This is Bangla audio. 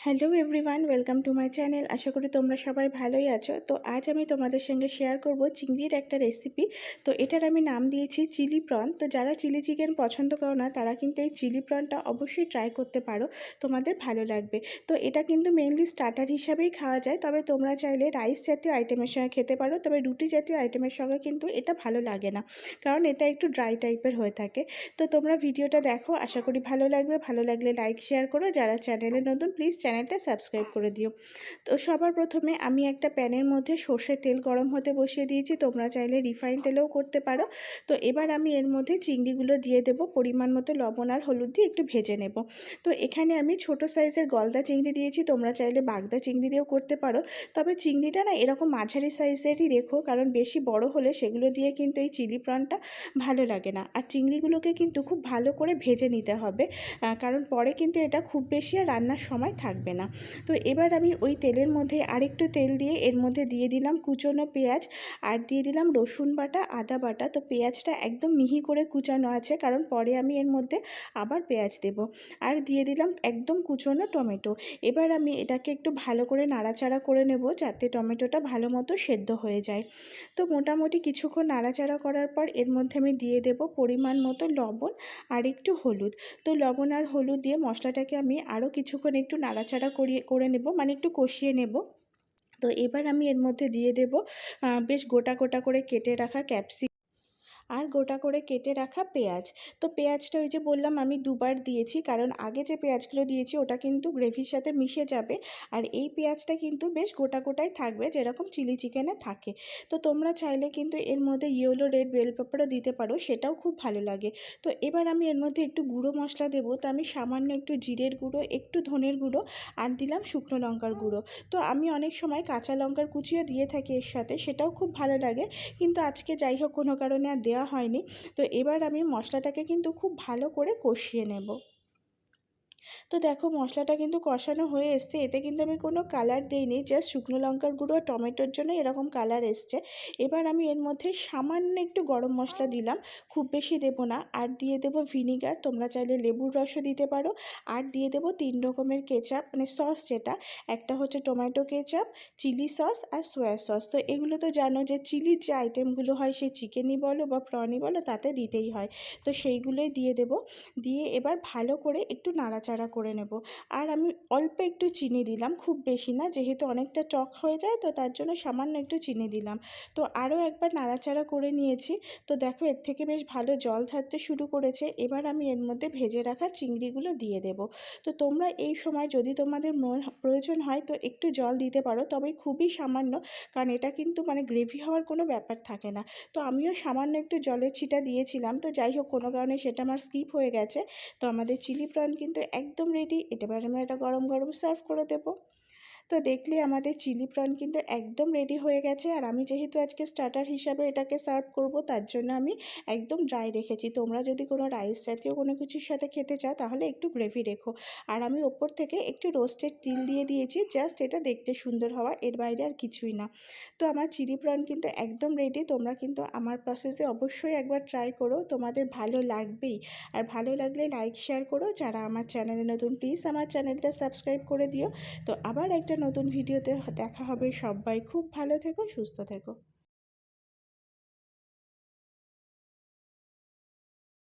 Hello everyone welcome to my channel আশা করি তোমরা সবাই ভালোই আছো। তো আজ আমি তোমাদের সঙ্গে শেয়ার করব চিংড়ির একটা রেসিপি তো এটার আমি নাম দিয়েছি চিলি প্রন তো যারা চিলি চিকেন পছন্দ করো না, তারা কিন্তু এই চিলি প্রনটা অবশ্যই ট্রাই করতে পারো। তোমাদের ভালো লাগবে। তো এটা কিন্তু মেনলি স্টার্টার হিসাবেই খাওয়া যায়। তবে তোমরা চাইলে রাইস জাতীয় আইটেমের সঙ্গে খেতে পারো। তবে রুটি জাতীয় আইটেমের সঙ্গে কিন্তু এটা ভালো লাগে না। কারণ এটা একটু ড্রাই টাইপের হয়ে থাকে। তো তোমরা ভিডিওটা দেখো। আশা করি ভালো লাগবে। ভালো লাগলে লাইক শেয়ার করো। যারা চ্যানেলে নতুন প্লিজ চ্যানেলটা সাবস্ক্রাইব করে দিও। তো সবার প্রথমে আমি একটা প্যানের মধ্যে সর্ষের তেল গরম হতে বসিয়ে দিয়েছি, তোমরা চাইলে রিফাইন তেলেও করতে পারো। তো এবার আমি এর মধ্যে চিংড়িগুলো দিয়ে দেবো, পরিমাণ মতো লবণ আর হলুদ দিয়ে একটু ভেজে নেব। তো এখানে আমি ছোট সাইজের গলদা চিংড়ি দিয়েছি, তোমরা চাইলে বাগদা চিংড়ি দিয়েও করতে পারো। তবে চিংড়িটা না এরকম মাঝারি সাইজেরই রেখো, কারণ বেশি বড় হলে সেগুলো দিয়ে কিন্তু এই চিলি প্রনটা ভালো লাগে না। আর চিংড়িগুলোকে কিন্তু খুব ভালো করে ভেজে নিতে হবে কারণ পরে কিন্তু এটা খুব বেশি আর রান্নার সময় থাকবে না। তো এবার আমি ওই তেলের মধ্যে আরেকটু তেল দিয়ে এর মধ্যে দিয়ে দিলাম কুচনো পেঁয়াজ আর দিয়ে দিলাম রসুন বাটা, আদা বাটা। তো পেঁয়াজটা একদম মিহি করে কুচানো আছে কারণ পরে আমি এর মধ্যে আবার পেঁয়াজ দেব। আর দিয়ে দিলাম একদম কুচনো টমেটো। এবার আমি এটাকে একটু ভালো করে নাড়াচাড়া করে নেব যাতে টমেটোটা ভালো মতো সেদ্ধ হয়ে যায়। তো মোটামুটি কিছুক্ষণ নাড়াচাড়া করার পর এর মধ্যে আমি দিয়ে দেব পরিমাণ মতো লবণ আর একটু হলুদ। তো লবণ আর হলুদ দিয়ে মশলাটাকে আমি আরও কিছুক্ষণ একটু নাড়াচাড়া করিয়ে, করে নেব মানে একটু কষিয়ে নেব। তো এবার আমি এর মধ্যে দিয়ে দেব বেশ গোটা গোটা করে কেটে রাখা ক্যাপসি আর গোটা করে কেটে রাখা পেঁয়াজ। তো পেঁয়াজটা ওই যে বললাম আমি দুবার দিয়েছি, কারণ আগে যে পেঁয়াজগুলো দিয়েছি ওটা কিন্তু গ্রেভির সাথে মিশে যাবে। আর এই পেঁয়াজটা কিন্তু বেশ গোটা গোটাই থাকবে, যেরকম চিলি চিকেনে থাকে। তো তোমরা চাইলে কিন্তু এর মধ্যে ইয়েলো, রেড, বেল পেপারও দিতে পারো, সেটাও খুব ভালো লাগে। তো এবার আমি এর মধ্যে একটু গুঁড়ো মশলা দেবো, তো আমি সামান্য একটু জিরের গুঁড়ো, একটু ধনের গুঁড়ো আর দিলাম শুকনো লঙ্কার গুঁড়ো। তো আমি অনেক সময় কাঁচা লঙ্কার কুচিও দিয়ে থাকি এর সাথে, সেটাও খুব ভালো লাগে। কিন্তু আজকে যাই হোক কোনো কারণে আর দেওয়া দেওয়া হয়নি। তো এবার আমি মশলাটাকে কিন্তু খুব ভালো করে কষিয়ে নেব। তো দেখো মশলাটা কিন্তু কষানো হয়ে এসছে। এতে কিন্তু আমি কোনো কালার দিইনি জাস্ট শুকনো লঙ্কার গুঁড়ো আর টমেটোর জন্য এরকম কালার এসছে। এবার আমি এর মধ্যে সামান্য একটু গরম মশলা দিলাম, খুব বেশি দেব না। আর দিয়ে দেব ভিনিগার তোমরা চাইলে লেবুর রসও দিতে পারো। আর দিয়ে দেব তিন রকমের কেচাপ মানে সস যেটা, একটা হচ্ছে টমেটো কেচাপ চিলি সস আর সোয়া সস তো এগুলো তো জানো যে চিলির যে আইটেমগুলো হয় সে চিকেনই বলো বা প্রনই বলো, তাতে দিতেই হয়। তো সেইগুলোই দিয়ে দেব। দিয়ে এবার ভালো করে একটু নাড়াচাড়া করে নেব। আর আমি অল্প একটু চিনি দিলাম, খুব বেশি না, যেহেতু অনেকটা টক হয়ে যায়, তো তার জন্য সামান্য একটু চিনি দিলাম। তো আরও একবার নাড়াচাড়া করে নিয়েছি। তো দেখো, এর থেকে বেশ ভালো জল থাকতে শুরু করেছে। এবার আমি এর মধ্যে ভেজে রাখা চিংড়িগুলো দিয়ে দেব। তো তোমরা এই সময় যদি তোমাদের প্রয়োজন হয়, তো একটু জল দিতে পারো, তবে খুবই সামান্য, কারণ এটা কিন্তু মানে গ্রেভি হওয়ার কোনো ব্যাপার থাকে না। তো আমিও সামান্য একটু জলের ছিটা দিয়েছিলাম। তো যাই হোক, কোনো কারণে সেটা আমার স্কিপ হয়ে গেছে। তো আমাদের চিলি প্রন কিন্তু একদম রেডি এটা আমরা এটা গরম গরম সার্ভ করে দেবো। তো দেখলে আমাদের চিলি প্রন কিন্তু একদম রেডি হয়ে গেছে। আর আমি যেহেতু আজকে স্টার্টার হিসাবে এটাকে সার্ভ করব, তার জন্য আমি একদম ড্রাই রেখেছি। তোমরা যদি কোনো রাইস জাতীয় কোনো কিছুর সাথে খেতে চাও, তাহলে একটু গ্রেভি রেখো। আর আমি ওপর থেকে একটু রোস্টেড তিল দিয়ে দিয়েছি জাস্ট এটা দেখতে সুন্দর হওয়া, এর বাইরে আর কিছুই না। তো আমার চিলি প্রন কিন্তু একদম রেডি তোমরা কিন্তু আমার প্রসেসে অবশ্যই একবার ট্রাই করো, তোমাদের ভালো লাগবেই। আর ভালো লাগলে লাইক শেয়ার করো। যারা আমার চ্যানেলে নতুন প্লিজ আমার চ্যানেলটা সাবস্ক্রাইব করে দিও। তো আবার একটা নতুন ভিডিওতে দেখা হবে সবাই। খুব ভালো থেকো সুস্থ থেকো।